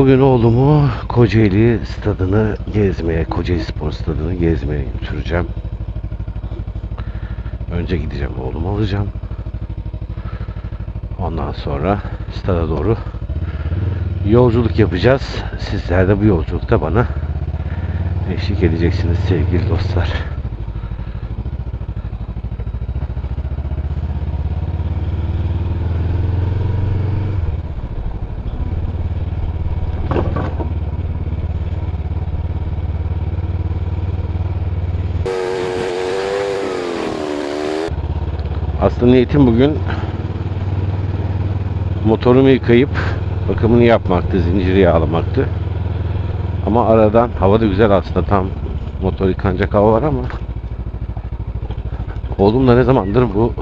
Bugün oğlumu Kocaeli stadını gezmeye, Kocaeli Spor stadını gezmeye götüreceğim. Önce gideceğim oğlumu alacağım. Ondan sonra stada doğru yolculuk yapacağız. Sizler de bu yolculukta bana eşlik edeceksiniz sevgili dostlar. Aslında niyetim bugün motorumu yıkayıp bakımını yapmaktı, zinciri yağlamaktı. Ama aradan hava da güzel aslında tam motor yıkanacak hava var ama oğlum da ne zamandır bu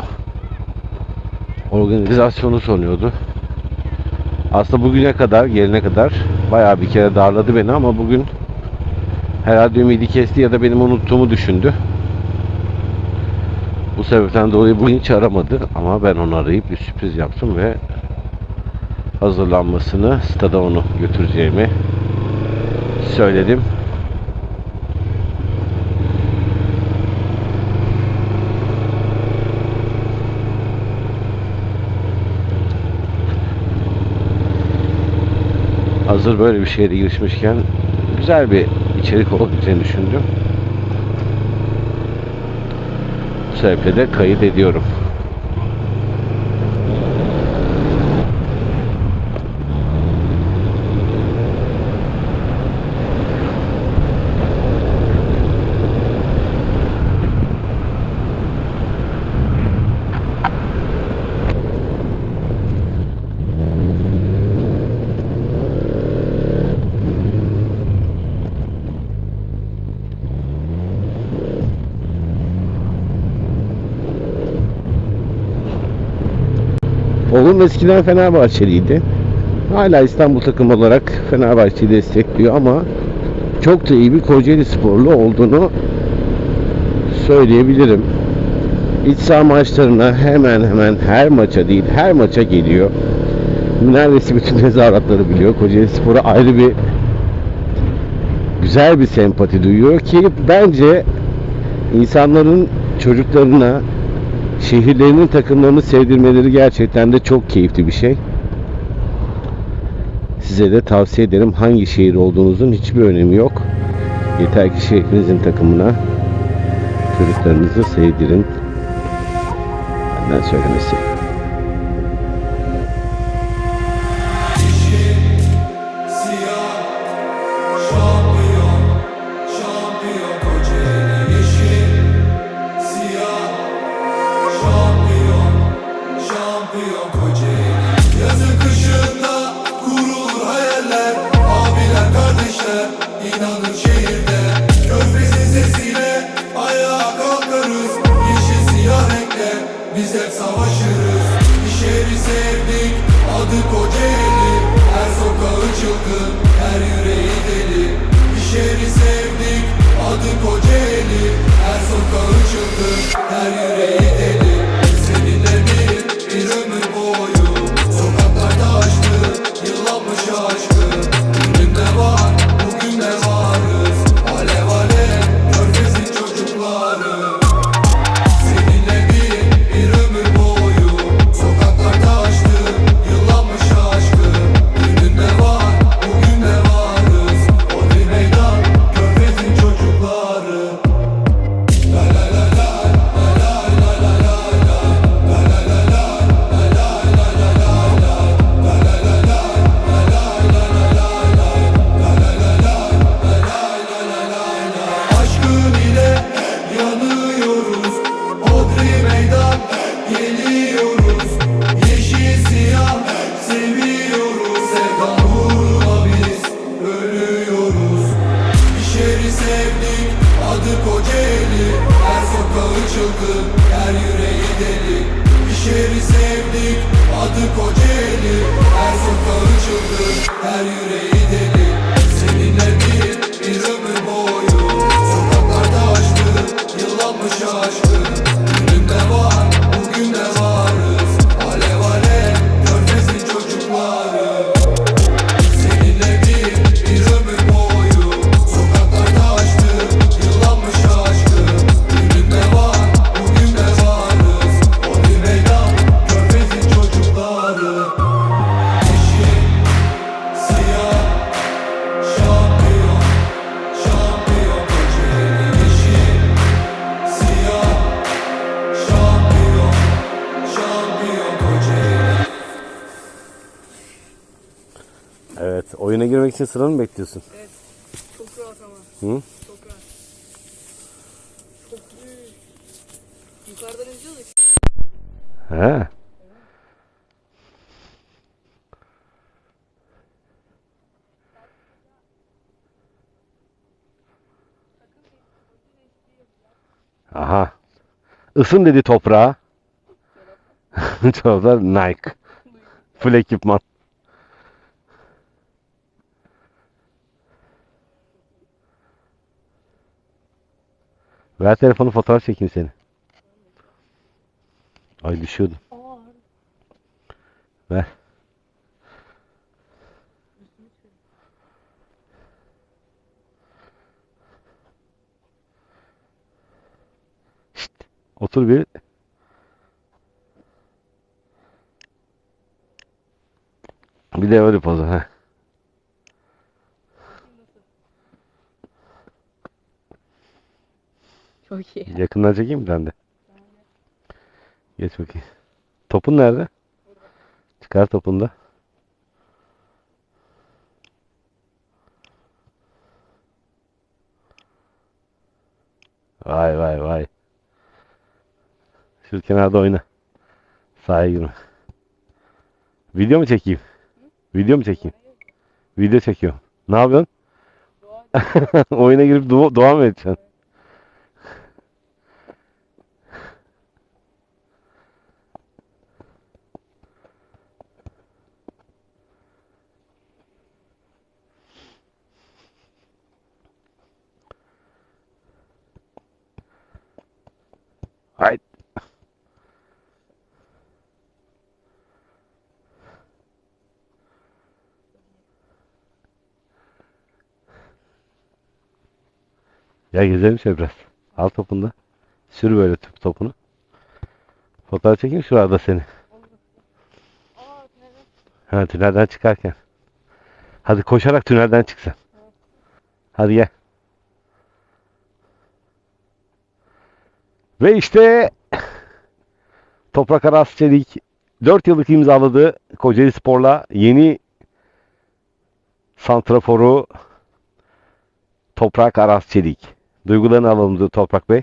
organizasyonu soruyordu. Aslında bugüne kadar, gelene kadar bayağı bir kere darladı beni ama bugün herhalde ümidi kesti ya da benim unuttuğumu düşündü. Bu sebepten dolayı bugün hiç aramadı ama ben onu arayıp bir sürpriz yaptım ve hazırlanmasını, stada onu götüreceğimi söyledim. Hazır böyle bir şeye girişmişken güzel bir içerik olabileceğini düşündüm. De kayıt ediyorum. Oğlum eskiden Fenerbahçeliydi. Hala İstanbul takım olarak Fenerbahçe'yi destekliyor ama çok da iyi bir Kocaeli sporlu olduğunu söyleyebilirim. İç saha maçlarına hemen hemen her maça değil her maça geliyor. Neredeyse bütün tezahüratları biliyor. Kocaeli Spor'a ayrı bir güzel bir sempati duyuyor ki bence insanların çocuklarına şehirlerinin takımlarını sevdirmeleri gerçekten de çok keyifli bir şey. Size de tavsiye ederim hangi şehir olduğunuzun hiçbir önemi yok. Yeter ki şehrinizin takımına çocuklarınızı sevdirin. Benden söylemesi. Yazın kışında kurulur hayaller. Abiler kardeşler inanır şehirde. Körfezin sesiyle ayağa kalkarız. Yeşil siyah renkle biz hep savaşırız. Bir şehri sevdik adı Kocaeli. Her sokağı çılgın, her yüreği deli. Bir şehri sevdik adı Kocaeli. Her sokağı çılgın, her yüreği girmek için sıranı mı bekliyorsun? Evet. Çok rahat ama. Hı? Çok rahat. Çok büyük. Yukarıdan izliyorduk. He. Aha. Isın dedi toprağa. Çoraplar Nike. Full ekipman. Ver telefonu fotoğraf çekeyim seni. Ay düşüyordum. Aa. Ver. Şşt, otur bir. Bir de öyle pozu ha. Çok iyi. Yakından çekeyim mi ben de? Geç bakayım. Topun nerede? Çıkar topunu da. Vay vay vay. Şu kenarda oyna. Sahaya girme. Video mu çekeyim? Video mu çekeyim? Video çekiyorum. Ne yapıyorsun? Oyuna girip dua, dua mı edeceksin? Ya gezelim şöyle biraz. Al topunu da. Sür böyle top- topunu. Fotoğraf çekeyim şurada seni. Ha tünelden çıkarken. Hadi koşarak tünelden çık sen. Hadi gel. Ve işte Toprak Aras Çelik 4 yıllık imzaladığı Kocaeli Spor'la yeni santraforu Toprak Aras Çelik. Duygularını alalım Toprak Bey.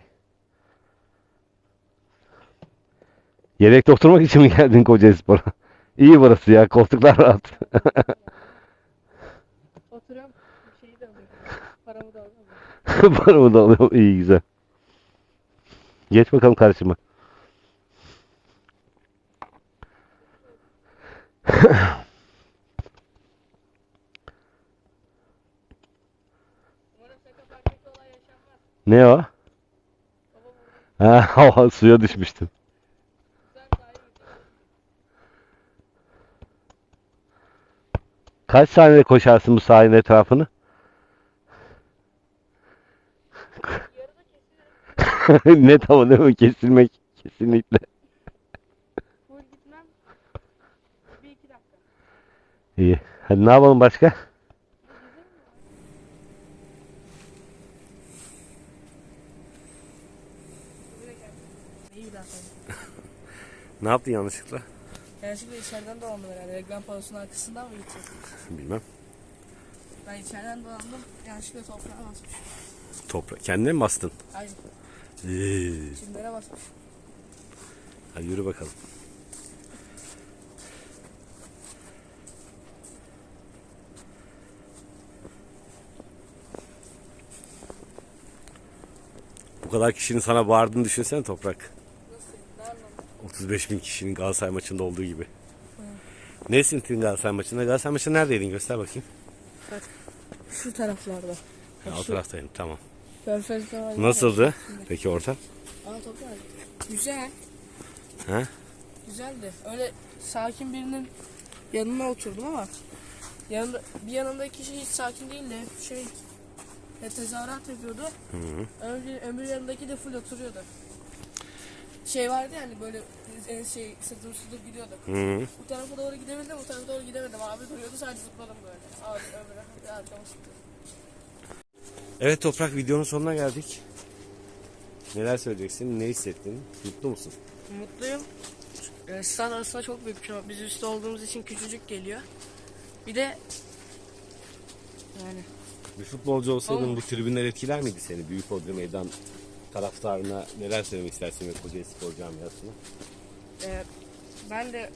Yedekte oturmak için mi geldin Kocaeli Spor'a? İyi burası ya. Koltuklar rahat. Oturuyorum. Bir şeyi de alıyorum. Paramı da alıyorum. Paramı da alıyorum. İyi güzel. Geç bakalım karşıma. Ne o? Ha, suya düşmüştüm. Kaç saniyede koşarsın bu sahilin etrafını? Ne tamam değil mi? Kesilmek kesinlikle. İyi. Hadi ne yapalım başka? İyi bir daha söyle. Ne yaptın yanlışlıkla? Yanlışlıkla içeriden dolandım herhalde. Reklam panosunun arkasından mı gidecek? Bilmem. Ben içeriden dolandım. Yanlışlıkla toprağa basmış. Toprak. Kendine mi bastın? Aynen. Ee, Çimlere basmış. hadi yürü bakalım. Bu kadar kişinin sana bağırdığını düşünsene Toprak. Nasıl? Ne anlamda? 35 bin kişinin Galatasaray maçında olduğu gibi. Ne sintin Galatasaray maçında? Galatasaray maçında neredeydin? Göster bakayım. Şu taraflarda. Ha, o taraftayım. Tamam. Nasıldı? Peki ortam? Aa toprak. Güzel. Ha? Güzeldi. Öyle sakin birinin yanına oturdum ama yanında, bir yanındaki kişi hiç sakin değildi. Şey tezahürat yapıyordu. Öbür, öbür yanındaki de full oturuyordu. Şey vardı yani böyle en şey sırtım sırtım gidiyorduk. Hı. Bu tarafa doğru gidebildim, bu tarafa doğru gidemedim. Abi duruyordu sadece zıpladım böyle. Abi öbür bir arkama. Evet Toprak videonun sonuna geldik. Neler söyleyeceksin? Ne hissettin? Mutlu musun? Mutluyum. Ee, Stand arasında çok büyük bir şey. Biz üstte olduğumuz için küçücük geliyor. Bir de Yani Bir futbolcu olsaydın Olmaz. bu tribünler etkiler miydi seni? Büyük Odri Meydan taraftarına neler söylemek istersin ve Kocaeli Spor camiasına? e, ben de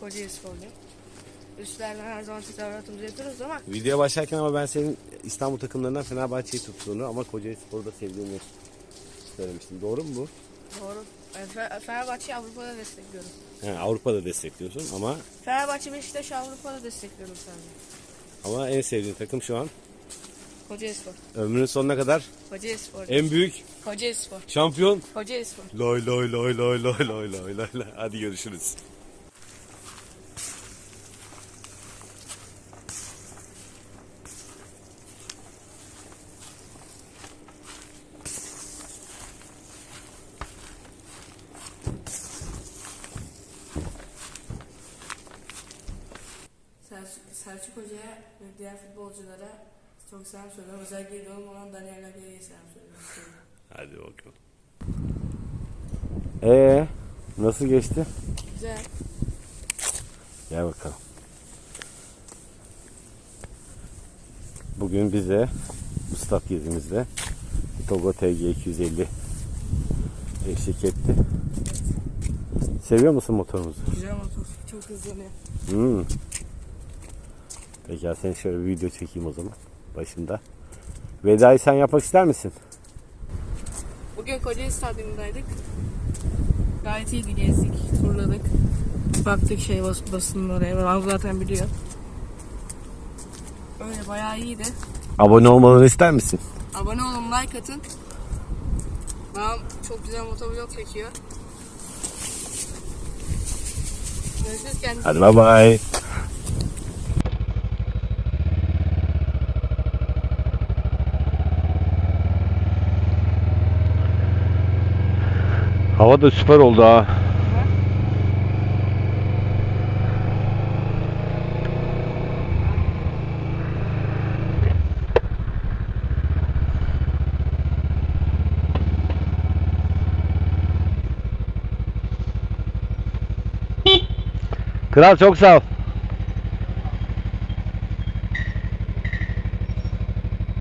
Kocaeli sporluyum. Üstlerden her zaman tezahüratımızı yapıyoruz ama Videoya başlarken ama ben senin İstanbul takımlarından Fenerbahçe'yi tuttuğunu ama Kocaeli Spor'u da sevdiğini söylemiştim. Doğru mu bu? doğru. Ben Fe- Fenerbahçe'yi Avrupa'da destekliyorum. He, Avrupa'da destekliyorsun ama Fenerbahçe Beşiktaş Avrupa'da destekliyorum sadece. ama en sevdiğin takım şu an Kocaeli Spor. ömrünün sonuna kadar Kocaeli Spor. en büyük Kocaeli Spor. şampiyon. Kocaeli Spor. Loy loy loy loy loy loy loy loy loy. Hadi görüşürüz. Selçuk, Selçuk Hoca'ya ve diğer futbolculara çok selam söylüyorum. Özellikle yolum olan Daniel Agüero'ya selam söylüyorum. Hadi bakalım. Ee, nasıl geçti? Güzel. Gel bakalım. Bugün bize bu stat gezimizde Togo TG 250 eşlik etti. Seviyor musun motorumuzu? Güzel motor. Çok hızlanıyor. Hmm. Peki ya sen şöyle bir video çekeyim o zaman başında. Vedayı sen yapmak ister misin? Bugün Kocaeli Stadyumundaydık. Gayet iyiydi gezdik, turladık. Baktık şey bas, basının oraya. Ben zaten biliyor. Öyle bayağı iyiydi. Abone olmalarını ister misin? Abone olun, like atın. Babam çok güzel motovlog çekiyor. Görüşürüz kendinize. Hadi bay bay. Hava da süper oldu ha. Kral çok sağ ol.